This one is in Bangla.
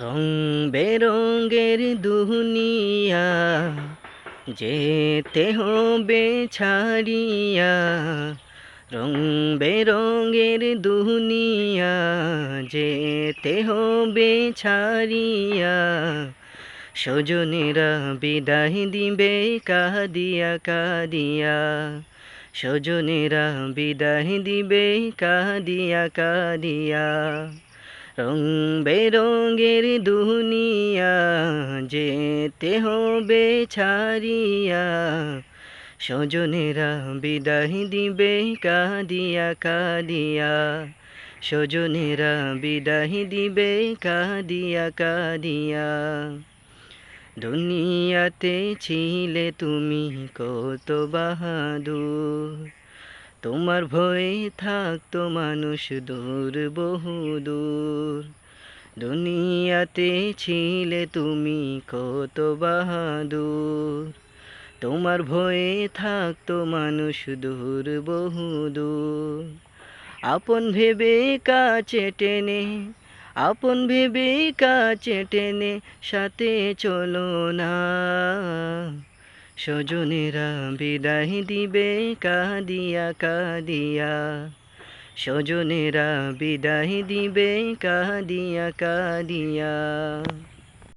রং বেরঙ্গের দুনিয়া, যেতে হবে ছাড়িয়া। রং বেরঙ্গের দুনিয়া, যেতে হবে ছাড়িয়া। সজনেরা বিদায় দিবে কাদিয়া কাদিয়া। সজনেরা বিদায় দিবে কাদিয়া কাদিয়া। রং বেরঙ্গের দুনিয়া, যেতে হবে ছাড়িয়া। সজনেরা বিদায় দিবে কাদিয়া কাদিয়া। সজনেরা বিদায় দিবে কাদিয়া কাদিয়া। দুনিয়াতে ছিলে তুমি কত বাহাদুর। তোমার ভয়ে থাকতো মানুষ দূর, বহু দূর। দুনিয়াতে ছিলে তুমি কত বাহাদুর। তোমার ভয়ে থাকতো মানুষ দূর, বহু দূর। আপন ভেবে কাছে টেনে, আপন ভেবে কাছে টেনে সাথে চলো না। সজনেরা বিদায় দিবে কাদিয়া কাদিয়া। সজনেরা বিদায় দিবে কাদিয়া কাদিয়া।